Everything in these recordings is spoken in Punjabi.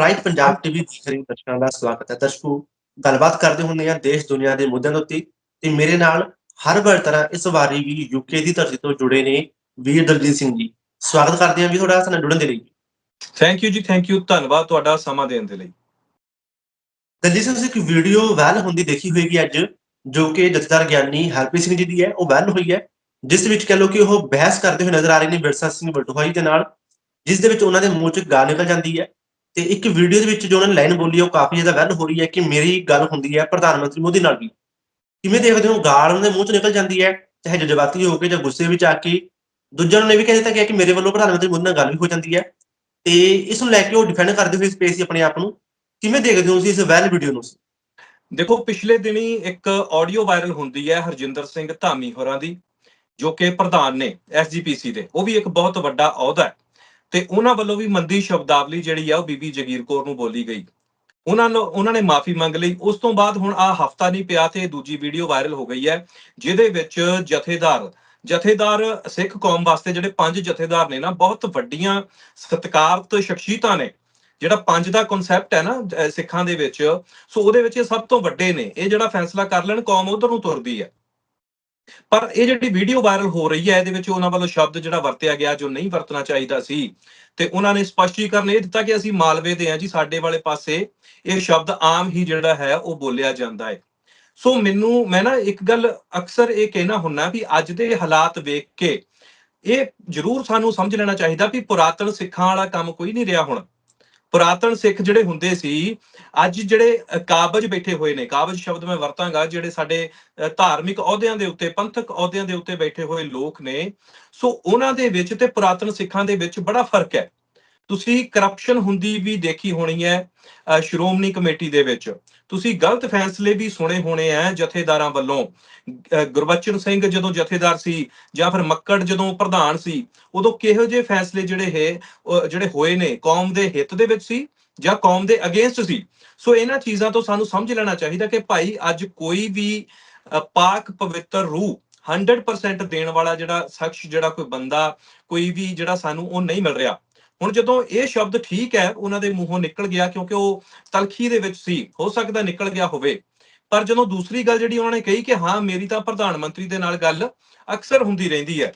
ਪ੍ਰਾਈਡ ਪੰਜਾਬ ਟੀਵੀ ਦੇਖ ਰਹੇ ਦਰਸ਼ਕਾਂ ਦਾ ਸਵਾਗਤ ਹੈ। ਦਰਸ਼ਕੋ ਗੱਲਬਾਤ ਕਰਦੇ ਹੁੰਦੇ ਆ ਦੇਸ਼ ਦੁਨੀਆ ਦੇ ਮੁੱਦਿਆਂ ਦੇ ਉੱਤੇ। ਤੇ ਮੇਰੇ ਨਾਲ ਹਰ ਵਾਰ ਤਰ੍ਹਾਂ ਇਸ ਵਾਰੀ ਵੀ ਯੂਕੇ ਦੀ ਧਰਤੀ ਤੋਂ ਜੁੜੇ ਨੇ ਵੀਰ ਦਲਜੀਤ ਸਿੰਘ ਜੀ। ਸਵਾਗਤ ਕਰਦੇ ਹਾਂ ਵੀ ਤੁਹਾਡਾ ਸਾਡੇ ਨਾਲ ਜੁੜਨ ਦੇ ਲਈ। ਥੈਂਕ ਯੂ ਜੀ ਥੈਂਕ ਯੂ ਧੰਨਵਾਦ ਤੁਹਾਡਾ ਸਮਾਂ ਦੇਣ ਦੇ ਲਈ। ਦਲਜੀਤ ਸਿੰਘ ਇੱਕ ਵੀਡੀਓ ਵਾਇਰਲ ਹੁੰਦੀ ਦੇਖੀ ਹੋਏਗੀ ਅੱਜ ਜੋ ਕਿ ਜਥੇਦਾਰ ਗਿਆਨੀ ਹਰਪ੍ਰੀਤ ਸਿੰਘ ਜੀ ਦੀ ਹੈ। ਉਹ ਵਾਇਰਲ ਹੋਈ ਹੈ ਜਿਸ ਵਿੱਚ ਕਹ ਲੋ ਕਿ ਉਹ ਬਹਿਸ ਕਰਦੇ ਹੋਏ ਨਜ਼ਰ ਆ ਰਹੇ ਨੇ ਵਿਰਸਾ ਸਿੰਘ ਬਟੋਹਾਈ ਦੇ ਨਾਲ ਜਿਸ ਦੇ ਵਿੱਚ ਉਹਨਾਂ ਦੇ ਮੂੰਹ 'ਚ ਗਾਲ ਨਿਕਲ ਜਾਂਦੀ ਹੈ। ਤੇ ਇੱਕ ਵੀਡੀਓ ਦੇ ਵਿੱਚ ਜੋ ਉਹਨਾਂ ਨੇ ਲਾਈਨ ਬੋਲੀ ਹੈ, ਉਹ ਕਾਫੀ ਜ਼ਿਆਦਾ ਵਾਇਰਲ ਹੋ ਰਹੀ ਹੈ ਕਿ ਮੇਰੀ ਗੱਲ ਹੁੰਦੀ ਹੈ ਪ੍ਰਧਾਨ ਮੰਤਰੀ ਮੋਦੀ ਨਾਲ ਵੀ। ਕਿਵੇਂ ਦੇਖਦੇ ਹੋ? ਗਾਲ ਉਹਨਾਂ ਦੇ ਮੂੰਹ 'ਚ ਨਿਕਲ ਜਾਂਦੀ ਹੈ? ਚਾਹੇ ਜਜ਼ਬਾਤੀ ਹੋ ਕੇ ਜਾਂ ਗੁੱਸੇ ਵਿੱਚ ਆ ਕੇ। ਦੂਜਿਆਂ ਨੂੰ ਇਹ ਵੀ ਕਹਿ ਦਿੱਤਾ ਕਿ ਮੇਰੇ ਵੱਲੋਂ ਪ੍ਰਧਾਨ ਮੰਤਰੀ ਮੋਦੀ ਨਾਲ ਗੱਲ ਵੀ ਹੋ ਜਾਂਦੀ ਹੈ। ਤੇ ਇਸ ਨੂੰ ਲੈ ਕੇ ਉਹ ਡਿਫੈਂਡ ਕਰਦੇ ਹੋਏ ਸਪੇਸ ਆਪਣੇ ਆਪ ਨੂੰ। ਕਿਵੇਂ ਦੇਖਦੇ ਹੋ ਤੁਸੀਂ ਇਸ ਵਾਇਰਲ ਵੀਡੀਓ ਨੂੰ? ਦੇਖੋ ਪਿਛਲੇ ਦਿਨੀ ਇੱਕ ਆਡੀਓ ਵਾਇਰਲ ਹੁੰਦੀ ਹੈ ਹਰਜਿੰਦਰ ਸਿੰਘ ਧਾਮੀ ਹੋਰਾਂ ਦੀ ਜੋ ਕਿ ਪ੍ਰਧਾਨ ਨੇ ਐਸਜੀਪੀਸੀ ਦੇ। ਉਹ ਵੀ ਇੱਕ ਬਹੁਤ ਵੱਡਾ ਅਹੁਦਾ ਹੈ। ਤੇ ਉਹਨਾਂ ਵੱਲੋਂ ਵੀ ਮੰਦੀ ਸ਼ਬਦਾਵਲੀ ਜਿਹੜੀ ਆ ਉਹ ਬੀਬੀ ਜਗੀਰ ਕੌਰ ਨੂੰ ਬੋਲੀ ਗਈ। ਉਹਨਾਂ ਨੂੰ, ਉਹਨਾਂ ਨੇ ਮਾਫੀ ਮੰਗ ਲਈ। ਉਸ ਤੋਂ ਬਾਅਦ ਹੁਣ ਆ ਹਫਤਾ ਨਹੀਂ ਪਿਆ ਤੇ ਦੂਜੀ ਵੀਡੀਓ ਵਾਇਰਲ ਹੋ ਗਈ ਹੈ, ਜਿਹਦੇ ਵਿੱਚ ਜਥੇਦਾਰ ਜਥੇਦਾਰ ਸਿੱਖ ਕੌਮ ਵਾਸਤੇ ਜਿਹੜੇ ਪੰਜ ਜਥੇਦਾਰ ਨੇ ਨਾ, ਬਹੁਤ ਵੱਡੀਆਂ ਸਤਿਕਾਰਤ ਸ਼ਖਸੀਅਤਾਂ ਨੇ। ਜਿਹੜਾ ਪੰਜ ਦਾ ਕਨਸੈਪਟ ਹੈ ਨਾ ਸਿੱਖਾਂ ਦੇ ਵਿੱਚ, ਸੋ ਉਹਦੇ ਵਿੱਚ ਇਹ ਸਭ ਤੋਂ ਵੱਡੇ ਨੇ। ਇਹ ਜਿਹੜਾ ਫੈਸਲਾ ਕਰ ਲੈਣ, ਕੌਮ ਉਧਰ ਨੂੰ ਤੁਰਦੀ ਹੈ। ਪਰ ਇਹ ਜਿਹੜੀ ਵੀਡੀਓ ਵਾਇਰਲ ਹੋ ਰਹੀ ਹੈ, ਇਹਦੇ ਵਿੱਚ ਉਹਨਾਂ ਵੱਲੋਂ ਸ਼ਬਦ ਜਿਹੜਾ ਵਰਤਿਆ ਗਿਆ, ਜੋ ਨਹੀਂ ਵਰਤਣਾ ਚਾਹੀਦਾ ਸੀ, ਤੇ ਉਹਨਾਂ ਨੇ ਸਪਸ਼ਟੀਕਰਨ ਇਹ ਦਿੱਤਾ ਕਿ ਅਸੀਂ ਮਾਲਵੇ ਦੇ ਆ ਜੀ, ਸਾਡੇ ਵਾਲੇ ਪਾਸੇ ਇਹ ਸ਼ਬਦ ਆਮ ਹੀ ਜਿਹੜਾ ਹੈ, ਉਹ ਬੋਲਿਆ ਜਾਂਦਾ ਹੈ। ਸੋ ਮੈਨੂੰ, ਮੈਂ ਨਾ ਇੱਕ ਗੱਲ ਅਕਸਰ ਇਹ ਕਹਿਣਾ ਹੁੰਨਾ ਵੀ ਅੱਜ ਦੇ ਹਾਲਾਤ ਵੇਖ ਕੇ ਇਹ ਜ਼ਰੂਰ ਸਾਨੂੰ ਸਮਝ ਲੈਣਾ ਚਾਹੀਦਾ ਵੀ ਪੁਰਾਤਨ ਸਿੱਖਾਂ ਵਾਲਾ ਕੰਮ ਕੋਈ ਨਹੀਂ ਰਿਹਾ ਹੁਣ। ਪੁਰਾਤਨ ਸਿੱਖ ਜਿਹੜੇ ਹੁੰਦੇ ਸੀ ਅੱਜ ਜਿਹੜੇ ਕਾਬਜ ਬੈਠੇ ਹੋਏ ਨੇ ਕਾਬਜ ਸ਼ਬਦ ਮੈਂ ਵਰਤਾਂਗਾ ਜਿਹੜੇ ਸਾਡੇ ਅ, ਧਾਰਮਿਕ ਅਹੁਦਿਆਂ ਦੇ ਉੱਤੇ ਪੰਥਕ ਅਹੁਦਿਆਂ ਦੇ ਉੱਤੇ ਬੈਠੇ ਹੋਏ ਲੋਕ ਨੇ ਸੋ ਉਹਨਾਂ ਦੇ ਵਿੱਚ ਤੇ ਪੁਰਾਤਨ ਸਿੱਖਾਂ ਦੇ ਵਿੱਚ ਬੜਾ ਫ਼ਰਕ ਹੈ। ਤੁਸੀਂ ਕਰਪਸ਼ਨ ਹੁੰਦੀ ਵੀ ਦੇਖੀ ਹੋਣੀ ਹੈ ਸ਼੍ਰੋਮਣੀ ਕਮੇਟੀ ਦੇ ਵਿੱਚ। ਤੁਸੀਂ ਗਲਤ ਫੈਸਲੇ ਵੀ ਸੁਣੇ ਹੋਣੇ ਆ ਜਥੇਦਾਰਾਂ ਵੱਲੋਂ। ਗੁਰਬਚਨ ਸਿੰਘ ਜਦੋਂ ਜਥੇਦਾਰ ਸੀ ਜਾਂ ਫਿਰ ਮੱਕੜ ਜਦੋਂ ਪ੍ਰਧਾਨ ਸੀ, ਉਦੋਂ ਕਿਹੋ ਜਿਹੇ ਫੈਸਲੇ ਜਿਹੜੇ ਹੈ ਜਿਹੜੇ ਹੋਏ ਨੇ, ਕੌਮ ਦੇ ਹਿੱਤ ਦੇ ਵਿੱਚ ਸੀ ਜਾਂ ਕੌਮ ਦੇ ਅਗੇਂਸਟ ਸੀ? ਸੋ ਇਹਨਾਂ ਚੀਜ਼ਾਂ ਤੋਂ ਸਾਨੂੰ ਸਮਝ ਲੈਣਾ ਚਾਹੀਦਾ ਕਿ ਭਾਈ ਅੱਜ ਕੋਈ ਵੀ ਪਾਕ ਪਵਿੱਤਰ ਰੂਹ 100% ਦੇਣ ਵਾਲਾ ਜਿਹੜਾ ਸ਼ਖਸ, ਜਿਹੜਾ ਕੋਈ ਬੰਦਾ, ਕੋਈ ਵੀ ਜਿਹੜਾ ਸਾਨੂੰ ਉਹ ਨਹੀਂ ਮਿਲ ਰਿਹਾ। ਹੁਣ ਜਦੋਂ ਇਹ ਸ਼ਬਦ ਠੀਕ ਹੈ, ਉਹਨਾਂ ਦੇ ਮੂੰਹੋਂ ਨਿਕਲ ਗਿਆ ਕਿਉਂਕਿ ਉਹ ਤਲਖੀ ਦੇ ਵਿੱਚ ਸੀ, ਹੋ ਸਕਦਾ ਨਿਕਲ ਗਿਆ ਹੋਵੇ। ਪਰ ਜਦੋਂ ਦੂਸਰੀ ਗੱਲ ਜਿਹੜੀ ਉਹਨਾਂ ਨੇ ਕਹੀ ਕਿ ਹਾਂ, ਮੇਰੀ ਤਾਂ ਪ੍ਰਧਾਨ ਮੰਤਰੀ ਦੇ ਨਾਲ ਗੱਲ ਅਕਸਰ ਹੁੰਦੀ ਰਹਿੰਦੀ ਹੈ।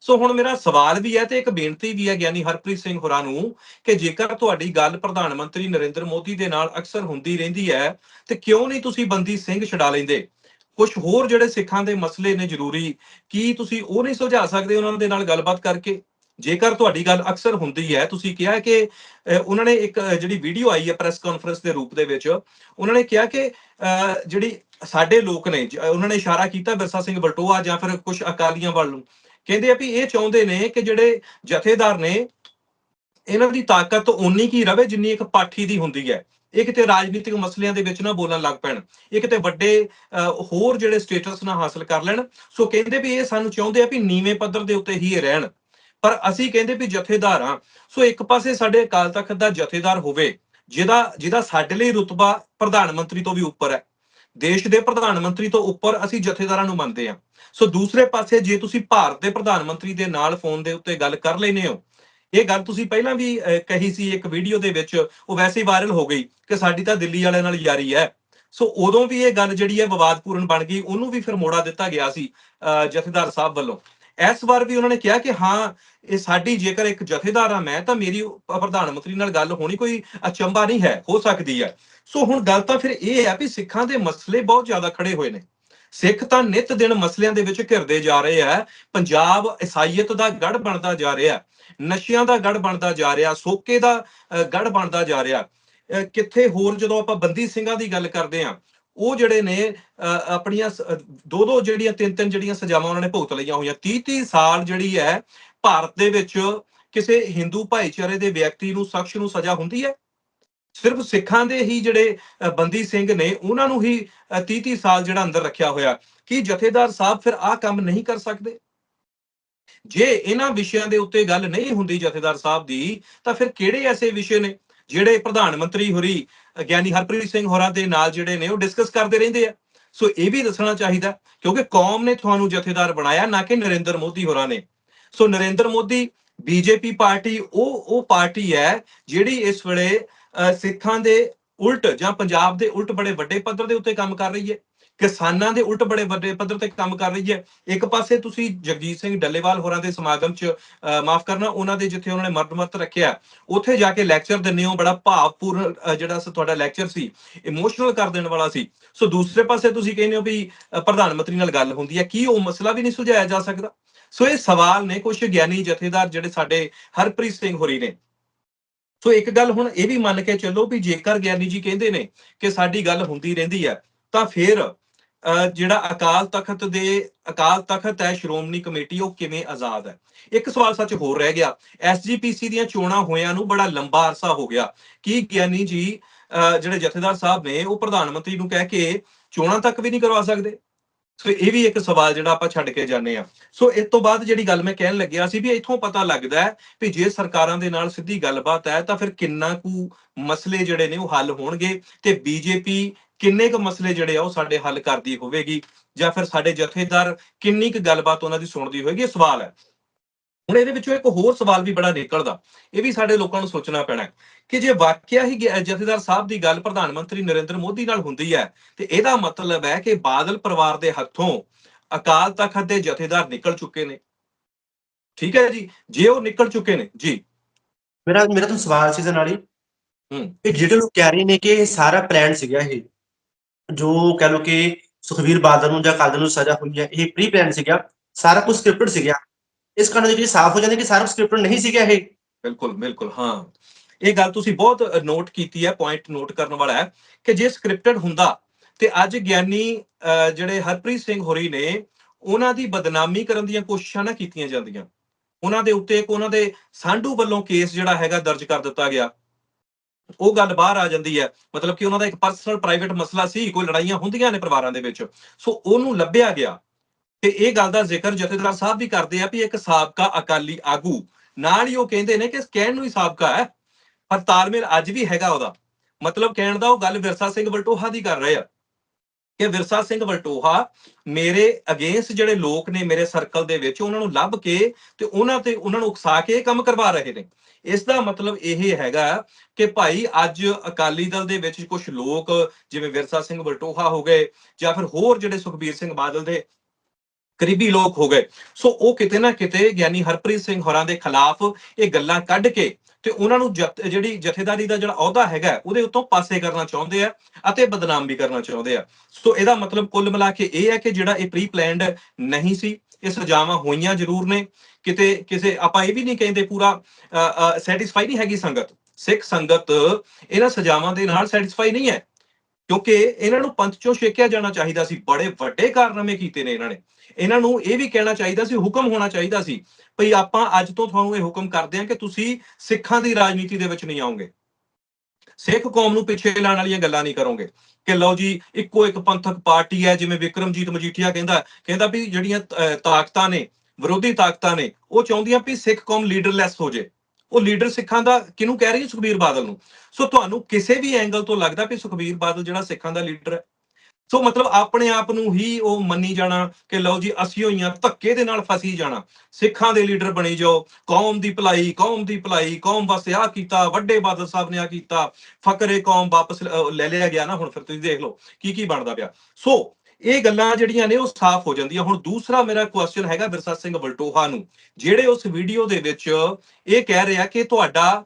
ਸੋ ਹੁਣ ਮੇਰਾ ਸਵਾਲ ਵੀ ਹੈ ਤੇ ਇੱਕ ਬੇਨਤੀ ਵੀ ਹੈ ਗਿਆਨੀ ਹਰਪ੍ਰੀਤ ਸਿੰਘ ਹੋਰਾਂ ਨੂੰ ਕਿ ਜੇਕਰ ਤੁਹਾਡੀ ਗੱਲ ਪ੍ਰਧਾਨ ਮੰਤਰੀ ਨਰਿੰਦਰ ਮੋਦੀ ਦੇ ਨਾਲ ਅਕਸਰ ਹੁੰਦੀ ਰਹਿੰਦੀ ਹੈ, ਤੇ ਕਿਉਂ ਨਹੀਂ ਤੁਸੀਂ ਬੰਦੀ ਸਿੰਘ ਛਡਾ ਲੈਂਦੇ? ਕੁਝ ਹੋਰ ਜਿਹੜੇ ਸਿੱਖਾਂ ਦੇ ਮਸਲੇ ਨੇ ਜ਼ਰੂਰੀ, ਕੀ ਤੁਸੀਂ ਉਹ ਨਹੀਂ ਸੁਲਝਾ ਸਕਦੇ ਉਹਨਾਂ ਦੇ ਨਾਲ ਗੱਲਬਾਤ ਕਰਕੇ? ਜੇਕਰ ਤੁਹਾਡੀ ਗੱਲ ਅਕਸਰ ਹੁੰਦੀ ਹੈ ਤੁਸੀਂ ਕਿਹਾ ਕਿ ਉਹਨਾਂ ਨੇ ਇੱਕ ਜਿਹੜੀ ਵੀਡੀਓ ਆਈ ਹੈ ਪ੍ਰੈਸ ਕਾਨਫਰੰਸ ਦੇ ਰੂਪ ਦੇ ਵਿੱਚ ਉਹਨਾਂ ਨੇ ਕਿਹਾ ਕਿ ਅਹ, ਜਿਹੜੀ ਸਾਡੇ ਲੋਕ ਨੇ ਉਹਨਾਂ ਨੇ ਇਸ਼ਾਰਾ ਕੀਤਾ ਬਿਰਸਾ ਸਿੰਘ ਬਲਟੋਆ ਜਾਂ ਫਿਰ ਕੁਝ ਅਕਾਲੀਆਂ ਵੱਲ ਨੂੰ ਕਹਿੰਦੇ ਆ ਵੀ ਇਹ ਚਾਹੁੰਦੇ ਨੇ ਕਿ ਜਿਹੜੇ ਜਥੇਦਾਰ ਨੇ ਇਹਨਾਂ ਦੀ ਤਾਕਤ ਓਨੀ ਕੀ ਰਵੇ ਜਿੰਨੀ ਇੱਕ ਪਾਠੀ ਦੀ ਹੁੰਦੀ ਹੈ। ਇਹ ਕਿਤੇ ਰਾਜਨੀਤਿਕ ਮਸਲਿਆਂ ਦੇ ਵਿੱਚ ਨਾ ਬੋਲਣ ਲੱਗ ਪੈਣ। ਇਹ ਕਿਤੇ ਵੱਡੇ ਅਹ, ਹੋਰ ਜਿਹੜੇ ਸਟੇਟਸ ਨਾ ਹਾਸਲ ਕਰ ਲੈਣ। ਸੋ ਕਹਿੰਦੇ ਵੀ ਇਹ ਸਾਨੂੰ ਚਾਹੁੰਦੇ ਆ ਵੀ ਨੀਵੇਂ ਪੱਧਰ ਦੇ ਉੱਤੇ ਹੀ ਇਹ ਰਹਿਣ। ਪਰ ਅਸੀਂ ਕਹਿੰਦੇ ਵੀ ਜਥੇਦਾਰ ਆ ਸੋ ਇੱਕ ਪਾਸੇ ਸਾਡੇ ਅਕਾਲ ਤਖਤ ਦਾ ਜਥੇਦਾਰ ਹੋਵੇ ਜਿਹਦਾ ਜਿਹਦਾ ਸਾਡੇ ਲਈ ਰੁਤਬਾ ਪ੍ਰਧਾਨ ਮੰਤਰੀ ਤੋਂ ਵੀ ਉੱਪਰ ਹੈ। ਦੇਸ਼ ਦੇ ਪ੍ਰਧਾਨ ਮੰਤਰੀ ਤੋਂ ਉੱਪਰ ਅਸੀਂ ਜਥੇਦਾਰਾਂ ਨੂੰ ਮੰਨਦੇ ਹਾਂ। ਸੋ ਦੂਸਰੇ ਪਾਸੇ ਜੇ ਤੁਸੀਂ ਭਾਰਤ ਦੇ ਪ੍ਰਧਾਨ ਮੰਤਰੀ ਦੇ ਨਾਲ ਫੋਨ ਦੇ ਉੱਤੇ ਗੱਲ ਕਰ ਲੈਨੇ ਹੋ ਇਹ ਗੱਲ ਤੁਸੀਂ ਪਹਿਲਾਂ ਵੀ ਕਹੀ ਸੀ ਇੱਕ ਵੀਡੀਓ ਦੇ ਵਿੱਚ ਉਹ ਵੈਸੇ ਹੀ ਵਾਇਰਲ ਹੋ ਗਈ ਕਿ ਸਾਡੀ ਤਾਂ ਦਿੱਲੀ ਵਾਲਿਆਂ ਨਾਲ ਯਾਰੀ ਹੈ। ਸੋ ਉਦੋਂ ਵੀ ਇਹ ਗੱਲ ਜਿਹੜੀ ਹੈ ਵਿਵਾਦਪੂਰਨ ਬਣ ਗਈ ਉਹਨੂੰ ਵੀ ਫਿਰ ਮੋੜਾ ਦਿੱਤਾ ਗਿਆ ਸੀ ਅਹ, ਜਥੇਦਾਰ ਸਾਹਿਬ ਵੱਲੋਂ। ਇਸ ਵਾਰ ਵੀ ਉਹਨਾਂ ਨੇ ਕਿਹਾ ਕਿ ਹਾਂ ਇਹ ਸਾਡੀ ਜੇਕਰ ਇੱਕ ਜਥੇਦਾਰ ਆ ਮੈਂ ਤਾਂ ਮੇਰੀ ਪ੍ਰਧਾਨ ਮੰਤਰੀ ਨਾਲ ਗੱਲ ਹੋਣੀ ਕੋਈ ਅਚੰਭਾ ਨਹੀਂ ਹੈ ਹੋ ਸਕਦੀ ਹੈ। ਸੋ ਹੁਣ ਗੱਲ ਤਾਂ ਫਿਰ ਇਹ ਹੈ ਵੀ ਸਿੱਖਾਂ ਦੇ ਮਸਲੇ ਬਹੁਤ ਜ਼ਿਆਦਾ ਖੜੇ ਹੋਏ ਨੇ। ਸਿੱਖ ਤਾਂ ਨਿਤ ਦਿਨ ਮਸਲਿਆਂ ਦੇ ਵਿੱਚ ਘਿਰਦੇ ਜਾ ਰਹੇ ਆ ਪੰਜਾਬ ਇਸਾਈਅਤ ਦਾ ਗੜ ਬਣਦਾ ਜਾ ਰਿਹਾ ਨਸ਼ਿਆਂ ਦਾ ਗੜ ਬਣਦਾ ਜਾ ਰਿਹਾ ਸੋਕੇ ਦਾ ਅ, ਗੜ ਬਣਦਾ ਜਾ ਰਿਹਾ। ਅ, ਕਿੱਥੇ ਹੋਰ ਜਦੋਂ ਆਪਾਂ ਬੰਦੀ ਸਿੰਘਾਂ ਦੀ ਗੱਲ ਕਰਦੇ ਆ ਉਹ ਜਿਹੜੇ ਨੇ ਅ, ਆਪਣੀਆਂ ਦੋ ਦੋ ਜਿਹੜੀਆਂ ਤਿੰਨ ਤਿੰਨ ਜਿਹੜੀਆਂ ਸਜ਼ਾਵਾਂ ਉਹਨਾਂ ਨੇ ਭੁਗਤ ਲਈਆਂ ਹੋਈਆਂ 30 30 ਸਾਲ ਜਿਹੜੀ ਹੈ ਭਾਰਤ ਦੇ ਵਿੱਚ ਕਿਸੇ ਹਿੰਦੂ ਭਾਈਚਾਰੇ ਦੇ ਵਿਅਕਤੀ ਨੂੰ ਸ਼ਖਸ ਨੂੰ ਸਜ਼ਾ ਹੁੰਦੀ ਹੈ। ਸਿਰਫ ਸਿੱਖਾਂ ਦੇ ਹੀ ਜਿਹੜੇ ਬੰਦੀ ਸਿੰਘ ਨੇ ਉਹਨਾਂ ਨੂੰ ਹੀ 30 30 ਸਾਲ ਜਿਹੜਾ ਅੰਦਰ ਰੱਖਿਆ ਹੋਇਆ। ਕੀ ਜਥੇਦਾਰ ਸਾਹਿਬ ਫਿਰ ਆਹ ਕੰਮ ਨਹੀਂ ਕਰ ਸਕਦੇ? ਜੇ ਇਹਨਾਂ ਵਿਸ਼ਿਆਂ ਦੇ ਉੱਤੇ ਗੱਲ ਨਹੀਂ ਹੁੰਦੀ ਜਥੇਦਾਰ ਸਾਹਿਬ ਦੀ ਤਾਂ ਫਿਰ ਕਿਹੜੇ ਐਸੇ ਵਿਸ਼ੇ ਨੇ ਜਿਹੜੇ ਪ੍ਰਧਾਨ ਮੰਤਰੀ ਹੋਰੀ ਗਿਆਨੀ ਹਰਪ੍ਰੀਤ ਸਿੰਘ ਹੋਰਾਂ ਦੇ ਨਾਲ ਜਿਹੜੇ ਨੇ ਉਹ ਡਿਸਕਸ ਕਰਦੇ ਰਹਿੰਦੇ ਆ। ਸੋ ਇਹ ਵੀ ਦੱਸਣਾ ਚਾਹੀਦਾ ਕਿਉਂਕਿ ਕੌਮ ਨੇ ਤੁਹਾਨੂੰ ਜਥੇਦਾਰ ਬਣਾਇਆ ਨਾ ਕਿ ਨਰਿੰਦਰ ਮੋਦੀ ਹੋਰਾਂ ਨੇ। So Narendra Modi BJP party ਉਹ ਉਹ ਪਾਰਟੀ ਹੈ ਜਿਹੜੀ ਇਸ ਵੇਲੇ ਅਹ, ਸਿੱਖਾਂ ਦੇ ਉਲਟ ਜਾਂ ਪੰਜਾਬ ਦੇ ਉਲਟ ਬੜੇ ਵੱਡੇ ਪੱਧਰ ਦੇ ਉੱਤੇ ਕੰਮ ਕਰ ਰਹੀ ਹੈ। ਕਿਸਾਨਾਂ ਦੇ ਉਲਟ ਬੜੇ ਵੱਡੇ ਪੱਧਰ ਤੇ ਕੰਮ ਕਰ ਰਹੀ ਹੈ। ਇੱਕ ਪਾਸੇ ਤੁਸੀਂ ਜਗਜੀਤ ਸਿੰਘ ਡੱਲੇਵਾਲ ਹੋਰਾਂ ਦੇ ਸਮਾਗਮ 'ਚ ਮਾਫ ਕਰਨਾ ਉਹਨਾਂ ਦੇ ਜਿੱਥੇ ਉਹਨਾਂ ਨੇ ਮਰਦਮਤ ਰੱਖਿਆ ਉੱਥੇ ਜਾ ਕੇ ਲੈਕਚਰ ਦਿੰਦੇ ਹੋ ਬੜਾ ਭਾਵਪੂਰਨ ਅਹ, ਜਿਹੜਾ ਤੁਹਾਡਾ ਲੈਕਚਰ ਸੀ ਇਮੋਸ਼ਨਲ ਕਰ ਦੇਣ ਵਾਲਾ ਸੀ। ਸੋ ਦੂਸਰੇ ਪਾਸੇ ਤੁਸੀਂ ਕਹਿੰਦੇ ਹੋ ਵੀ ਪ੍ਰਧਾਨ ਮੰਤਰੀ ਨਾਲ ਗੱਲ ਹੁੰਦੀ ਹੈ ਕੀ ਉਹ ਮਸਲਾ ਵੀ ਨਹੀਂ ਸੁਲਝਾਇਆ ਜਾ ਸਕਦਾ? ਸੋ ਇਹ ਸਵਾਲ ਨੇ ਕੁਝ ਗਿਆਨੀ ਜਥੇਦਾਰ ਜਿਹੜੇ ਸਾਡੇ ਹਰਪ੍ਰੀਤ ਸਿੰਘ ਹੋਰੀ ਨੇ। ਸੋ ਇੱਕ ਗੱਲ ਹੁਣ ਇਹ ਵੀ ਮੰਨ ਕੇ ਚੱਲੋ ਵੀ ਜੇਕਰ ਗਿਆਨੀ ਜੀ ਕਹਿੰਦੇ ਨੇ ਕਿ ਸਾਡੀ ਗੱਲ ਹੁੰਦੀ ਰਹਿੰਦੀ ਹੈ ਤਾਂ ਫਿਰ ਜਿਹੜਾ ਅਕਾਲ ਤਖਤ ਦੇ, ਅਕਾਲ ਤਖਤ ਹੈ, ਸ਼੍ਰੋਮਣੀ ਕਮੇਟੀ, ਉਹ ਕਿਵੇਂ ਆਜ਼ਾਦ ਹੈ? ਇੱਕ ਸਵਾਲ ਸੱਚ ਹੋਰ ਰਹਿ ਗਿਆ। ਐਸਜੀਪੀਸੀ ਦੀਆਂ ਚੋਣਾਂ ਹੋਇਆਂ ਨੂੰ ਬੜਾ ਲੰਬਾ ਅਰਸਾ ਹੋ ਗਿਆ। ਕੀ ਗਿਆਨੀ ਜੀ ਜਿਹੜੇ ਜਥੇਦਾਰ ਸਾਹਿਬ ਨੇ, ਉਹ ਪ੍ਰਧਾਨ ਮੰਤਰੀ ਨੂੰ ਕਹਿ ਕੇ ਚੋਣਾਂ ਤੱਕ ਵੀ ਨਹੀਂ ਕਰਵਾ ਸਕਦੇ? ਸੋ ਇਹ ਵੀ ਇੱਕ ਸਵਾਲ ਜਿਹੜਾ ਆਪਾਂ ਛੱਡ ਕੇ ਜਾਂਦੇ ਆ ਸੋ ਇਸ ਤੋਂ ਬਾਅਦ ਜਿਹੜੀ ਗੱਲ ਮੈਂ ਕਹਿਣ ਲੱਗਿਆ ਸੀ ਵੀ ਇੱਥੋਂ ਪਤਾ ਲੱਗਦਾ ਹੈ ਵੀ ਜੇ ਸਰਕਾਰਾਂ ਦੇ ਨਾਲ ਸਿੱਧੀ ਗੱਲਬਾਤ ਹੈ, ਤਾਂ ਫਿਰ ਕਿੰਨਾ ਕੁ ਮਸਲੇ ਜਿਹੜੇ ਨੇ ਉਹ ਹੱਲ ਹੋਣਗੇ ਤੇ ਬੀਜੇਪੀ ਕਿੰਨੇ ਕੁ ਮਸਲੇ ਜਿਹੜੇ ਆ ਉਹ ਸਾਡੇ ਹੱਲ ਕਰਦੀ ਹੋਵੇਗੀ ਜਾਂ ਫਿਰ ਸਾਡੇ ਜਥੇਦਾਰ ਕਿੰਨੀ ਕੁ ਗੱਲਬਾਤ ਉਹਨਾਂ ਦੀ ਸੁਣਦੀ ਹੋਵੇਗੀ ਇਹ ਸਵਾਲ ਹੈ। ਹੁਣ ਇਹਦੇ ਵਿੱਚੋਂ ਇੱਕ ਹੋਰ ਸਵਾਲ ਵੀ ਬੜਾ ਨਿਕਲਦਾ ਇਹ ਵੀ ਸਾਡੇ ਲੋਕਾਂ ਨੂੰ ਸੋਚਣਾ ਪੈਣਾ ਹੈ ਕਿ ਜੇ ਵਾਕਿਆ ਹੀ ਜਥੇਦਾਰ ਸਾਹਿਬ ਦੀ ਗੱਲ ਪ੍ਰਧਾਨ ਮੰਤਰੀ ਨਰਿੰਦਰ ਮੋਦੀ ਨਾਲ ਹੁੰਦੀ ਹੈ ਤੇ ਇਹਦਾ ਮਤਲਬ ਹੈ ਕਿ ਬਾਦਲ ਪਰਿਵਾਰ ਦੇ ਹੱਥੋਂ ਅਕਾਲ ਤਖਤ ਦੇ ਜਥੇਦਾਰ ਨਿਕਲ ਚੁੱਕੇ ਨੇ। ਠੀਕ ਹੈ ਜੀ? ਜੇ ਉਹ ਨਿਕਲ ਚੁੱਕੇ ਨੇ ਜੀ। ਮੇਰਾ ਮੇਰਾ ਤੁਹਾਨੂੰ ਸਵਾਲ ਸੀ ਇਹਦੇ ਨਾਲ ਹੀ ਹੂੰ। ਕਿ ਜਿਹੜੇ ਲੋਕ ਕਹਿ ਰਹੇ ਨੇ ਕਿ ਇਹ ਸਾਰਾ ਪਲਾਨ ਸੀਗਾ ਇਹ ਜੋ ਕਹਿ ਲੋ ਕਿ ਸੁਖਵੀਰ ਬਾਦਲ ਨੂੰ ਜਾਂ ਕਾਦਰ ਨੂੰ ਸਜ਼ਾ ਹੋਈ ਹੈ ਇਹ ਪ੍ਰੀ ਪਲਾਨ ਸੀਗਾ ਸਾਰਾ ਕੁਝ ਸਕ੍ਰਿਪਟਡ ਸੀਗਾ। ਇਸ ਕਾਰਨ ਜਿਹੜੀ ਸਾਫ਼ ਹੋ ਜਾਂਦੀ ਕਿ ਸਾਰਾ ਸਕ੍ਰਿਪਟਡ ਨਹੀਂ ਸੀਗਾ ਇਹ। ਬਿਲਕੁਲ ਬਿਲਕੁਲ ਹਾਂ। ਇਹ ਗੱਲ ਤੁਸੀਂ ਬਹੁਤ ਨੋਟ ਕੀਤੀ ਹੈ ਪੁਆਇੰਟ ਨੋਟ ਕਰਨ ਵਾਲਾ ਹੈ ਕਿ ਜੇ ਸਕ੍ਰਿਪਟਡ ਹੁੰਦਾ ਤੇ ਅੱਜ ਗਿਆਨੀ ਅਹ, ਜਿਹੜੇ ਹਰਪ੍ਰੀਤ ਸਿੰਘ ਹੋਰੀ ਨੇ ਉਹਨਾਂ ਦੀ ਬਦਨਾਮੀ ਕਰਨ ਦੀਆਂ ਕੋਸ਼ਿਸ਼ਾਂ ਨਾ ਕੀਤੀਆਂ ਜਾਂਦੀਆਂ। ਉਹਨਾਂ ਦੇ ਉੱਤੇ ਇੱਕ ਉਹਨਾਂ ਦੇ ਸਾਂਢੂ ਵੱਲੋਂ ਕੇਸ ਜਿਹੜਾ ਹੈਗਾ ਦਰਜ ਕਰ ਦਿੱਤਾ ਗਿਆ। ਉਹ ਗੱਲ ਬਾਹਰ ਆ ਜਾਂਦੀ ਹੈ। ਮਤਲਬ ਕਿ ਉਹਨਾਂ ਦਾ ਇੱਕ ਪਰਸਨਲ ਪ੍ਰਾਈਵੇਟ ਮਸਲਾ ਸੀ, ਕੋਈ ਲੜਾਈਆਂ ਹੁੰਦੀਆਂ ਨੇ ਪਰਿਵਾਰਾਂ ਦੇ ਵਿੱਚ। ਸੋ ਉਹਨੂੰ ਲੱਭਿਆ ਗਿਆ। ਤੇ ਇਹ ਗੱਲ ਦਾ ਜ਼ਿਕਰ ਜਥੇਦਾਰ ਸਾਹਿਬ ਵੀ ਕਰਦੇ ਆ ਵੀ ਇੱਕ ਸਾਬਕਾ ਅਕਾਲੀ ਆਗੂ, ਨਾਲ ਹੀ ਉਹ ਕਹਿੰਦੇ ਨੇ ਕਿ ਕਹਿਣ ਨੂੰ ਹੀ ਸਾਬਕਾ ਹੈ, ਪਰ ਤਾਲਮੇਲ ਅੱਜ ਵੀ ਹੈਗਾ ਉਹਦਾ। ਮਤਲਬ ਕਹਿਣ ਦਾ ਉਹ ਗੱਲ ਵਿਰਸਾ ਸਿੰਘ ਬਲਟੋਹਾ ਦੀ ਕਰ ਰਹੇ ਆ। ਕਿ ਵਿਰਸਾ ਸਿੰਘ ਵਲਟੋਹਾ ਮੇਰੇ ਅਗੇਂਸਟ ਜਿਹੜੇ ਲੋਕ ਨੇ ਮੇਰੇ ਸਰਕਲ ਦੇ ਵਿੱਚ, ਉਹਨਾਂ ਨੂੰ ਲੱਭ ਕੇ ਤੇ ਉਹਨਾਂ ਤੇ ਉਹਨਾਂ ਨੂੰ ਉਕਸਾ ਕੇ ਇਹ ਕੰਮ ਕਰਵਾ ਰਹੇ ਨੇ। ਇਸ ਦਾ ਮਤਲਬ ਇਹ ਹੈਗਾ ਕਿ ਭਾਈ ਅੱਜ ਅਕਾਲੀ ਦਲ ਦੇ ਵਿੱਚ ਕੁਝ ਲੋਕ, ਜਿਵੇਂ ਵਿਰਸਾ ਸਿੰਘ ਵਲਟੋਹਾ ਹੋ ਗਏ ਜਾਂ ਫਿਰ ਹੋਰ ਜਿਹੜੇ ਸੁਖਬੀਰ ਸਿੰਘ ਬਾਦਲ ਦੇ ਕਰੀਬੀ ਲੋਕ ਹੋ ਗਏ। ਸੋ ਉਹ ਕਿਤੇ ਨਾ ਕਿਤੇ ਗਿਆਨੀ ਹਰਪ੍ਰੀਤ ਸਿੰਘ ਹੋਰਾਂ ਦੇ ਖਿਲਾਫ ਇਹ ਗੱਲਾਂ ਕੱਢ ਕੇ ਤੇ ਉਹਨਾਂ ਨੂੰ ਜਿਹੜੀ ਜਥੇਦਾਰੀ ਦਾ ਜਿਹੜਾ ਅਹੁਦਾ ਹੈਗਾ ਉਹਦੇ ਉੱਤੋਂ ਪਾਸੇ ਕਰਨਾ ਚਾਹੁੰਦੇ ਆ ਅਤੇ ਬਦਨਾਮ ਵੀ ਕਰਨਾ ਚਾਹੁੰਦੇ ਆ। ਸੋ ਇਹਦਾ ਮਤਲਬ ਕੁੱਲ ਮਿਲਾ ਕੇ ਇਹ ਹੈ ਕਿ ਜਿਹੜਾ ਇਹ ਪ੍ਰੀ ਪਲਾਨਡ ਨਹੀਂ ਸੀ, ਇਹ ਸਜ਼ਾਵਾਂ ਹੋਈਆਂ ਜ਼ਰੂਰ ਨੇ। ਕਿਤੇ, ਕਿਸੇ, ਆਪਾਂ ਇਹ ਵੀ ਨਹੀਂ ਕਹਿੰਦੇ ਪੂਰਾ ਸੈਟੀਸਫਾਈ ਨਹੀਂ ਹੈਗੀ ਸੰਗਤ। ਸਿੱਖ ਸੰਗਤ ਇਹਨਾਂ ਸਜ਼ਾਵਾਂ ਦੇ ਨਾਲ ਸੈਟੀਸਫਾਈ ਨਹੀਂ ਹੈ। ਕਿਉਂਕਿ ਇਹਨਾਂ ਨੂੰ ਪੰਥ ਚੋਂ ਛੇਕਿਆ ਜਾਣਾ ਚਾਹੀਦਾ ਸੀ, ਬੜੇ ਵੱਡੇ ਕਾਰਨਾਮੇ ਕੀਤੇ ਨੇ ਇਹਨਾਂ ਨੇ। ਇਹਨਾਂ ਨੂੰ ਇਹ ਵੀ ਕਹਿਣਾ ਚਾਹੀਦਾ ਸੀ, ਹੁਕਮ ਹੋਣਾ ਚਾਹੀਦਾ ਸੀ, ਭਈ ਆਪਾਂ ਅੱਜ ਤੋਂ ਤੁਹਾਨੂੰ ਇਹ ਹੁਕਮ ਕਰਦੇ ਹਾਂ ਕਿ ਤੁਸੀਂ ਸਿੱਖਾਂ ਦੀ ਰਾਜਨੀਤੀ ਦੇ ਵਿੱਚ ਨਹੀਂ ਆਓਗੇ। ਸਿੱਖ ਕੌਮ ਨੂੰ ਪਿੱਛੇ ਲਾਉਣ ਵਾਲੀਆਂ ਗੱਲਾਂ ਨਹੀਂ ਕਰੋਗੇ। ਕਿ ਲਓ ਜੀ, ਇੱਕੋ ਇੱਕ ਪੰਥਕ ਪਾਰਟੀ ਹੈ, ਜਿਵੇਂ ਵਿਕਰਮਜੀਤ ਮਜੀਠੀਆ ਕਹਿੰਦਾ ਕਹਿੰਦਾ ਵੀ ਜਿਹੜੀਆਂ ਤਾਕਤਾਂ ਨੇ, ਵਿਰੋਧੀ ਤਾਕਤਾਂ ਨੇ, ਉਹ ਚਾਹੁੰਦੀਆਂ ਵੀ ਸਿੱਖ ਕੌਮ ਲੀਡਰਲੈਸ ਹੋ ਜੇ। ਉਹ ਲੀਡਰ ਸਿੱਖਾਂ ਦਾ ਕਿਹਨੂੰ ਕਹਿ ਰਹੀ ਹੈ? ਸੁਖਬੀਰ ਬਾਦਲ ਨੂੰ। ਸੋ ਤੁਹਾਨੂੰ ਕਿਸੇ ਵੀ ਐਂਗਲ ਤੋਂ ਲੱਗਦਾ ਵੀ ਸੁਖਬੀਰ ਬਾਦਲ ਜਿਹੜਾ ਸਿੱਖਾਂ ਦਾ ਲੀਡਰ ਹੈ? ਸੋ ਮਤਲਬ ਆਪਣੇ ਆਪ ਨੂੰ ਹੀ ਉਹ ਮੰਨੀ ਜਾਣਾ ਕਿ ਲਓ ਜੀ, ਅਸੀਂ ਹੋਈਆਂ ਧੱਕੇ ਦੇ ਨਾਲ ਫਸੀ ਜਾਣਾ। ਸਿੱਖਾਂ ਦੇ ਲੀਡਰ ਬਣੀ ਜਾਓ। ਕੌਮ ਦੀ ਭਲਾਈ, ਕੌਮ ਦੀ ਭਲਾਈ, ਕੌਮ ਵਾਸਤੇ ਆ ਕੀਤਾ, ਵੱਡੇ ਬਾਦਲ ਸਾਹਿਬ ਨੇ ਆ ਕੀਤਾ। ਫਕਰੇ ਕੌਮ ਵਾਪਸ ਲੈ ਲਿਆ ਗਿਆ ਨਾ, ਹੁਣ ਫਿਰ ਤੁਸੀਂ ਦੇਖ ਲਓ ਕੀ ਕੀ ਬਣਦਾ ਪਿਆ। ਸੋ ਇਹ ਗੱਲਾਂ ਜਿਹੜੀਆਂ ਨੇ ਉਹ ਸਾਫ਼ ਹੋ ਜਾਂਦੀਆਂ। ਹੁਣ ਦੂਸਰਾ ਮੇਰਾ ਕੁਐਸਚਨ ਹੈਗਾ ਵਿਰਸਾ ਸਿੰਘ ਬਲਟੋਹਾ ਨੂੰ ਜਿਹੜੇ ਉਸ ਵੀਡੀਓ ਦੇ ਵਿੱਚ ਇਹ ਕਹਿ ਰਿਹਾ ਕਿ ਤੁਹਾਡਾ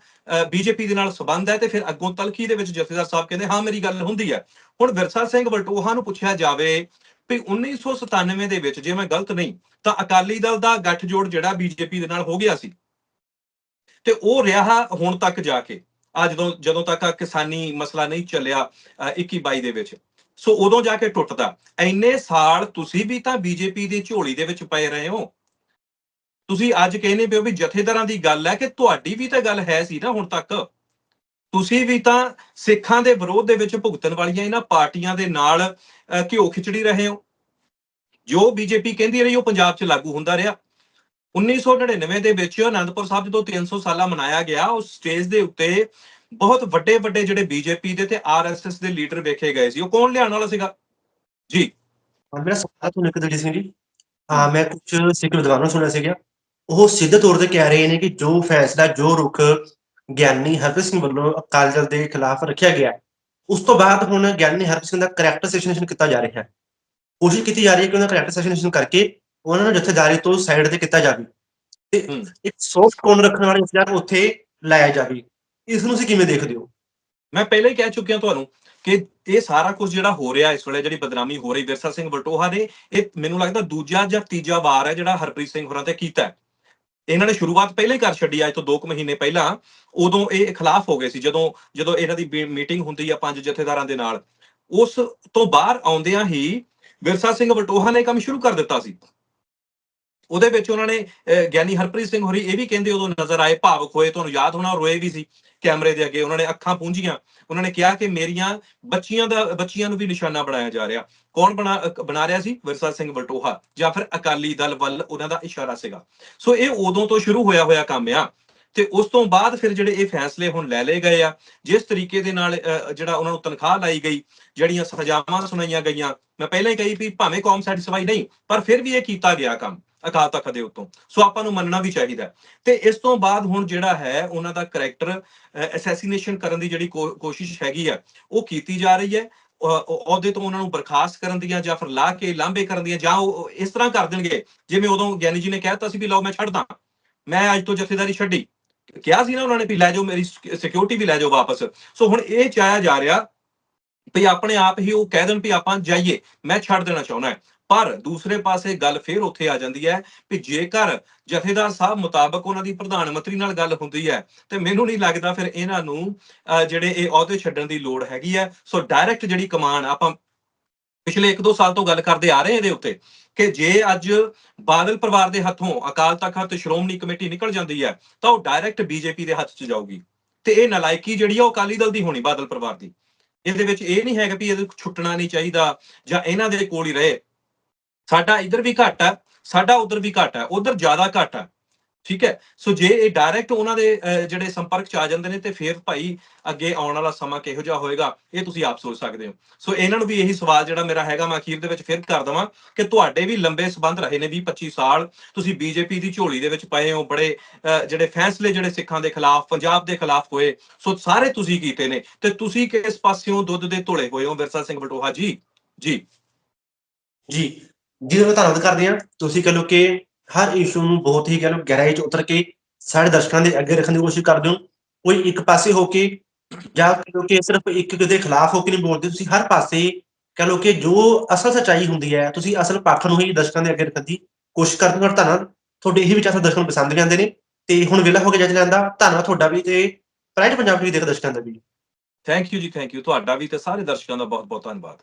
ਬੀਜੇਪੀ ਦੇ ਨਾਲ ਸਬੰਧ ਹੈ ਤੇ ਫਿਰ ਅੱਗੋਂ ਤਲਖੀ ਦੇ ਵਿੱਚ ਜਥੇਦਾਰ ਸਾਹਿਬ ਕਹਿੰਦੇ ਹਾਂ ਮੇਰੀ ਗੱਲ ਹੁੰਦੀ ਹੈ। ਹੁਣ ਵਿਰਸਾ ਸਿੰਘ ਬਲਟੋਹਾ ਨੂੰ ਪੁੱਛਿਆ ਜਾਵੇ ਵੀ 1997 ਦੇ ਵਿੱਚ ਜੇ ਮੈਂ ਗਲਤ ਨਹੀਂ ਤਾਂ ਅਕਾਲੀ ਦਲ ਦਾ ਗੱਠਜੋੜ ਜਿਹੜਾ ਬੀਜੇਪੀ ਦੇ ਨਾਲ ਹੋ ਗਿਆ ਸੀ। ਤੇ ਉਹ ਰਿਹਾ ਹੁਣ ਤੱਕ ਜਾ ਕੇ ਆ ਜਦੋਂ ਜਦੋਂ ਤੱਕ ਕਿਸਾਨੀ ਮਸਲਾ ਨਹੀਂ ਚੱਲਿਆ ਅ, 21 22 ਦੇ ਵਿੱਚ। ਸੋ ਉਦੋਂ ਜਾ ਕੇ ਟੁੱਟਦਾ। ਇੰਨੇ ਸਾਲ ਤੁਸੀਂ ਵੀ ਤਾਂ ਬੀਜੇਪੀ ਦੀ ਝੋਲੀ ਦੇ ਵਿੱਚ ਪਏ ਰਹੇ ਹੋ। ਤੁਸੀਂ ਅੱਜ ਕਹਿੰਦੇ ਪਿਓ ਵੀ ਜਥੇਦਾਰਾਂ ਦੀ ਗੱਲ ਹੈ ਕਿ ਤੁਹਾਡੀ ਵੀ ਤਾਂ ਗੱਲ ਹੈ ਸੀ ਨਾ ਹੁਣ ਤੱਕ। ਤੁਸੀਂ ਵੀ ਤਾਂ ਸਿੱਖਾਂ ਦੇ ਵਿਰੋਧ ਦੇ ਵਿੱਚ ਭੁਗਤਣ ਵਾਲੀਆਂ ਇਹਨਾਂ ਪਾਰਟੀਆਂ ਦੇ ਨਾਲ ਘਿਓ ਖਿਚੜੀ ਰਹੇ ਹੋ। ਜੋ ਬੀਜੇਪੀ ਕਹਿੰਦੀ ਰਹੀ ਉਹ ਪੰਜਾਬ 'ਚ ਲਾਗੂ ਹੁੰਦਾ ਰਿਹਾ। 1999 ਦੇ ਵਿੱਚ ਅਨੰਦਪੁਰ ਸਾਹਿਬ ਜਦੋਂ 300 ਸਾਲਾ ਮਨਾਇਆ ਗਿਆ ਉਸ ਸਟੇਜ ਦੇ ਉੱਤੇ ਬਹੁਤ ਵੱਡੇ ਵੱਡੇ ਜਿਹੜੇ ਬੀਜੇਪੀ ਦੇ ਤੇ ਆਰਐਸਐਸ ਦੇ ਲੀਡਰ ਵੇਖੇ ਗਏ ਸੀ। ਉਹ ਕੌਣ ਲਿਆਉਣ ਵਾਲਾ ਸੀਗਾ? ਜੀ। ਹਾਂ, ਮੇਰਾ ਸਵਾਲ ਤੁਹਾਨੂੰ ਇੱਕ ਦਲਜੀਤ ਸਿੰਘ ਜੀ। ਹਾਂ ਮੈਂ ਕੁਝ ਸਿੱਖ ਵਿਦਵਾਨਾਂ ਸੁਣਿਆ ਸੀਗਾ। ਉਹ ਸਿੱਧੇ ਤੌਰ ਤੇ ਕਹਿ ਰਹੇ ਨੇ ਕਿ ਜੋ ਫੈਸਲਾ ਜੋ ਰੁਖ ਗਿਆਨੀ ਹਰਪ੍ਰੀਤ ਸਿੰਘ ਵੱਲੋਂ ਅਕਾਲੀ ਦਲ ਦੇ ਖਿਲਾਫ ਰੱਖਿਆ ਗਿਆ ਉਸ ਤੋਂ ਬਾਅਦ ਹੁਣ ਗਿਆਨੀ ਹਰਪ੍ਰੀਤ ਸਿੰਘ ਦਾ ਕਰੈਕਟਰ ਅਸੈਸੀਨੇਸ਼ਨ ਕੀਤਾ ਜਾ ਰਿਹਾ ਹੈ। ਕੋਸ਼ਿਸ਼ ਕੀਤੀ ਜਾ ਰਹੀ ਹੈ ਕਿ ਉਹਨਾਂ ਦਾ ਕਰੈਕਟਰ ਕਰਕੇ ਉਹਨਾਂ ਨੂੰ ਜਥੇਦਾਰੀ ਤੋਂ ਸਾਈਡ ਤੇ ਕੀਤਾ ਜਾਵੇ। ਤੇ। ਇੱਕ ਸੌਫਟ ਕੋਰਨ ਰੱਖਣ ਵਾਲੇ ਇੰਤਜ਼ਾਰ ਉੱਥੇ ਲਾਇਆ ਜਾਵੇ। ਇਸ ਨੂੰ ਤੁਸੀਂ ਕਿਵੇਂ ਦੇਖਦੇ ਹੋ? ਮੈਂ ਪਹਿਲਾਂ ਹੀ ਕਹਿ ਚੁੱਕਿਆ ਤੁਹਾਨੂੰ ਕਿ ਇਹ ਸਾਰਾ ਕੁਝ ਜਿਹੜਾ ਹੋ ਰਿਹਾ ਇਸ ਵੇਲੇ ਜਿਹੜੀ ਬਦਨਾਮੀ ਹੋ ਰਹੀ ਵਿਰਸਾ ਸਿੰਘ ਵਟੋਹਾ ਨੇ ਇਹ ਮੈਨੂੰ ਲੱਗਦਾ ਦੂਜਾ ਜਾਂ ਤੀਜਾ ਵਾਰ ਹੈ ਜਿਹੜਾ ਹਰਪ੍ਰੀਤ ਸਿੰਘ ਹੋਰਾਂ ਤੇ ਕੀਤਾ ਇਹਨਾਂ ਨੇ ਸ਼ੁਰੂਆਤ ਪਹਿਲਾਂ ਹੀ ਕਰ ਛੱਡੀ ਅੱਜ ਤੋਂ 2 ਮਹੀਨੇ ਪਹਿਲਾਂ ਉਦੋਂ ਇਹ ਖਿਲਾਫ ਹੋ ਗਏ ਸੀ ਜਦੋਂ ਜਦੋਂ ਇਹਨਾਂ ਦੀ ਮੀਟਿੰਗ ਹੁੰਦੀ ਆ ਪੰਜ ਜਥੇਦਾਰਾਂ ਦੇ ਨਾਲ। ਉਸ ਤੋਂ ਬਾਹਰ ਆਉਂਦਿਆਂ ਹੀ ਵਿਰਸਾ ਸਿੰਘ ਵਟੋਹਾ ਨੇ ਕੰਮ ਸ਼ੁਰੂ ਕਰ ਦਿੱਤਾ ਸੀ। ਉਹਦੇ ਵਿੱਚ ਉਹਨਾਂ ਨੇ ਅਹ, ਗਿਆਨੀ ਹਰਪ੍ਰੀਤ ਸਿੰਘ ਹੋਰੀ ਇਹ ਵੀ ਕਹਿੰਦੇ ਉਦੋਂ ਨਜ਼ਰ ਆਏ ਭਾਵਕ ਹੋਏ ਤੁਹਾਨੂੰ ਯਾਦ ਹੋਣਾ ਉਹ ਰੋਏ ਵੀ ਸੀ। ਕੈਮਰੇ ਦੇ ਅੱਗੇ ਉਹਨਾਂ ਨੇ ਅੱਖਾਂ ਪੂੰਝੀਆਂ ਉਹਨਾਂ ਨੇ ਕਿਹਾ ਕਿ ਮੇਰੀਆਂ ਬੱਚੀਆਂ ਦਾ ਬੱਚੀਆਂ ਨੂੰ ਵੀ ਨਿਸ਼ਾਨਾ ਬਣਾਇਆ ਜਾ ਰਿਹਾ। ਕੌਣ ਬਣਾ ਬਣਾ ਰਿਹਾ ਸੀ? ਵਿਰਸਾ ਸਿੰਘ ਬਲਟੋਹਾ ਜਾਂ ਫਿਰ ਅਕਾਲੀ ਦਲ ਵੱਲ ਉਹਨਾਂ ਦਾ ਇਸ਼ਾਰਾ ਸੀਗਾ। ਸੋ ਇਹ ਉਦੋਂ ਤੋਂ ਸ਼ੁਰੂ ਹੋਇਆ ਹੋਇਆ ਕੰਮ ਆ ਤੇ ਉਸ ਤੋਂ ਬਾਅਦ ਫਿਰ ਜਿਹੜੇ ਇਹ ਫੈਸਲੇ ਹੁਣ ਲੈ ਲਏ ਗਏ ਆ ਜਿਸ ਤਰੀਕੇ ਦੇ ਨਾਲ ਅਹ, ਜਿਹੜਾ ਉਹਨਾਂ ਨੂੰ ਤਨਖਾਹ ਲਾਈ ਗਈ ਜਿਹੜੀਆਂ ਸਜ਼ਾਵਾਂ ਸੁਣਾਈਆਂ ਗਈਆਂ ਮੈਂ ਪਹਿਲਾਂ ਹੀ ਕਹੀ ਵੀ ਭਾਵੇਂ ਕੌਮ ਸੈਟੀਸਫਾਈ ਨਹੀਂ ਪਰ ਫਿਰ ਵੀ ਇਹ ਕੀਤਾ ਗਿਆ ਕੰਮ। ਅਕਾਲ ਤਖਤ ਦੇ ਉੱਤੋਂ। ਸੋ ਆਪਾਂ ਨੂੰ ਮੰਨਣਾ ਵੀ ਚਾਹੀਦਾ ਤੇ ਇਸ ਤੋਂ ਬਾਅਦ ਹੁਣ ਜਿਹੜਾ ਹੈ, ਉਹਨਾਂ ਦਾ ਕਰੈਕਟਰ ਅਸੈਸੀਨੇਸ਼ਨ ਕਰਨ ਦੀ ਜਿਹੜੀ ਕੋ- ਕੋਸ਼ਿਸ਼ ਹੈਗੀ ਆ, ਉਹ ਕੀਤੀ ਜਾ ਰਹੀ ਹੈ। ਅਹੁਦੇ ਤੋਂ ਉਹਨਾਂ ਨੂੰ ਬਰਖਾਸਤ ਕਰਨ ਦੀਆਂ ਜਾਂ ਫਿਰ ਲਾ ਕੇ ਲਾਂਬੇ ਕਰਨ ਦੀਆਂ ਜਾਂ ਉਹ ਇਸ ਤਰ੍ਹਾਂ ਕਰ ਦੇਣਗੇ। ਜਿਵੇਂ ਉਦੋਂ ਗਿਆਨੀ ਜੀ ਨੇ ਕਹਿਤਾ ਸੀ ਵੀ ਲਓ ਮੈਂ ਛੱਡਦਾ। ਮੈਂ ਅੱਜ ਤੋਂ ਜਥੇਦਾਰੀ ਛੱਡੀ। ਕਿਹਾ ਸੀ ਨਾ ਉਹਨਾਂ ਨੇ ਵੀ ਲੈ ਜਾਓ ਮੇਰੀ ਸਿਕਿਉਰਿਟੀ ਵੀ ਲੈ ਜਾਓ ਵਾਪਸ। ਸੋ ਹੁਣ ਇਹ ਚਾਹਿਆ ਜਾ ਰਿਹਾ ਵੀ ਆਪਣੇ ਆਪ ਹੀ ਉਹ ਕਹਿ ਦੇਣ ਵੀ ਆਪਾਂ ਜਾਈਏ, ਮੈਂ ਛੱਡ ਦੇਣਾ ਚਾਹੁੰਦਾ। ਹੈ ਪਰ ਦੂਸਰੇ ਪਾਸੇ ਗੱਲ ਫੇਰ ਉੱਥੇ ਆ ਜਾਂਦੀ ਹੈ ਵੀ ਜੇਕਰ ਜਥੇਦਾਰ ਸਾਹਿਬ ਮੁਤਾਬਕ ਉਹਨਾਂ ਦੀ ਪ੍ਰਧਾਨ ਮੰਤਰੀ ਨਾਲ ਗੱਲ ਹੁੰਦੀ ਹੈ ਤੇ ਮੈਨੂੰ ਨਹੀਂ ਲੱਗਦਾ ਫਿਰ ਇਹਨਾਂ ਨੂੰ ਅਹ, ਜਿਹੜੇ ਇਹ ਅਹੁਦੇ ਛੱਡਣ ਦੀ ਲੋੜ ਹੈਗੀ ਹੈ। ਸੋ ਡਾਇਰੈਕਟ ਜਿਹੜੀ ਕਮਾਨ ਆਪਾਂ ਪਿਛਲੇ 1-2 ਸਾਲ ਤੋਂ ਗੱਲ ਕਰਦੇ ਆ ਰਹੇ ਇਹਦੇ ਉੱਤੇ ਕਿ ਜੇ ਅੱਜ ਬਾਦਲ ਪਰਿਵਾਰ ਦੇ ਹੱਥੋਂ ਅਕਾਲ ਤਖਤ ਸ਼੍ਰੋਮਣੀ ਕਮੇਟੀ ਨਿਕਲ ਜਾਂਦੀ ਹੈ ਤਾਂ ਉਹ ਡਾਇਰੈਕਟ ਬੀਜੇਪੀ ਦੇ ਹੱਥ 'ਚ ਜਾਊਗੀ। ਤੇ ਇਹ ਨਲਾਇਕੀ ਜਿਹੜੀ ਆ ਉਹ ਅਕਾਲੀ ਦਲ ਦੀ ਹੋਣੀ ਬਾਦਲ ਪਰਿਵਾਰ ਦੀ। ਇਹਦੇ ਵਿੱਚ ਇਹ ਨਹੀਂ ਹੈਗਾ ਵੀ ਇਹਦੇ ਛੁੱਟਣਾ ਨਹੀਂ ਚਾਹੀਦਾ ਜਾਂ ਇਹਨਾਂ ਦੇ ਕੋਲ ਹੀ ਰਹੇ। ਸਾਡਾ ਇੱਧਰ ਵੀ ਘੱਟ ਹੈ ਸਾਡਾ ਉਧਰ ਵੀ ਘੱਟ ਹੈ ਉਧਰ ਜ਼ਿਆਦਾ ਘੱਟ ਹੈ ਠੀਕ ਹੈ? ਸੋ ਜੇ ਇਹ ਡਾਇਰੈਕਟ ਉਹਨਾਂ ਦੇ ਅਹ, ਜਿਹੜੇ ਸੰਪਰਕ ਚ ਆ ਜਾਂਦੇ ਨੇ ਤੇ ਫਿਰ ਭਾਈ ਅੱਗੇ ਆਉਣ ਵਾਲਾ ਸਮਾਂ ਕਿਹੋ ਜਿਹਾ ਹੋਏਗਾ ਇਹ ਤੁਸੀਂ ਆਪ ਸੋਚ ਸਕਦੇ ਹੋ। ਸੋ ਇਹਨਾਂ ਨੂੰ ਵੀ ਇਹੀ ਸਵਾਲ ਜਿਹੜਾ ਮੇਰਾ ਹੈਗਾ ਮੈਂ ਅਖੀਰ ਦੇ ਵਿੱਚ ਫਿਰ ਕਰ ਦਵਾਂ ਕਿ ਤੁਹਾਡੇ ਵੀ ਲੰਬੇ ਸਬੰਧ ਰਹੇ ਨੇ 20 25 ਸਾਲ ਤੁਸੀਂ ਬੀਜੇਪੀ ਦੀ ਝੋਲੀ ਦੇ ਵਿੱਚ ਪਏ ਹੋ ਬੜੇ ਅਹ, ਜਿਹੜੇ ਫੈਸਲੇ ਜਿਹੜੇ ਸਿੱਖਾਂ ਦੇ ਖਿਲਾਫ ਪੰਜਾਬ ਦੇ ਖਿਲਾਫ ਹੋਏ ਸੋ ਸਾਰੇ ਤੁਸੀਂ ਕੀਤੇ ਨੇ ਤੇ ਤੁਸੀਂ ਕਿਸ ਪਾਸਿਓਂ ਦੁੱਧ ਦੇ ਧੁਲੇ ਹੋਏ ਹੋ? ਵਿਰਸਾ ਸਿੰਘ ਬਟੋਹਾ ਜੀ ਜੀ। ਜੀ। ਜਿਹਦੇ ਮੈਂ ਧੰਨਵਾਦ ਕਰਦੇ ਹਾਂ। ਤੁਸੀਂ ਕਹ ਲਓ ਕਿ ਹਰ ਇਸ਼ੂ ਨੂੰ ਬਹੁਤ ਹੀ ਕਹ ਲਓ ਗਹਿਰਾਈ ਚ ਉਤਰ ਕੇ ਸਾਡੇ ਦਰਸ਼ਕਾਂ ਦੇ ਅੱਗੇ ਰੱਖਣ ਦੀ ਕੋਸ਼ਿਸ਼ ਕਰਦੇ ਹੋ। ਕੋਈ ਇੱਕ ਪਾਸੇ ਹੋ ਕੇ ਜਾਂ ਕਹ ਲਓ ਕਿ ਸਿਰਫ ਇੱਕ ਦੇ ਖਿਲਾਫ ਹੋ ਕੇ ਨਹੀਂ ਬੋਲਦੇ, ਤੁਸੀਂ ਹਰ ਪਾਸੇ ਕਹ ਲਓ ਕਿ ਜੋ ਅਸਲ ਸੱਚਾਈ ਹੁੰਦੀ ਹੈ, ਤੁਸੀਂ ਅਸਲ ਪੱਖ ਨੂੰ ਹੀ ਦਰਸ਼ਕਾਂ ਦੇ ਅੱਗੇ ਰੱਖਣ ਦੀ ਕੋਸ਼ਿਸ਼ ਕਰਦੇ ਹੋ। ਧੰਨਵਾਦ। ਤੁਹਾਡੇ ਇਹ ਵਿਚਾਰ ਦਰਸ਼ਕਾਂ ਨੂੰ ਪਸੰਦ ਵੀ ਆਉਂਦੇ ਨੇ ਤੇ ਹੁਣ ਵਿਹਲਾ ਹੋ ਕੇ ਜੱਜ ਲੈਣ ਧੰਨਵਾਦ ਤੁਹਾਡਾ ਵੀ ਤੇ ਪ੍ਰਾਈਟ ਪੰਜਾਬ ਵੀ ਦੇਖ ਦਰਸ਼ਕਾਂ ਦਾ ਵੀ। ਥੈਂਕ ਯੂ ਜੀ ਥੈਂਕ ਯੂ ਤੁਹਾਡਾ ਵੀ ਤੇ ਸਾਰੇ ਦਰਸ਼ਕਾਂ ਦਾ ਬਹੁਤ ਬਹੁਤ ਧੰਨਵਾਦ।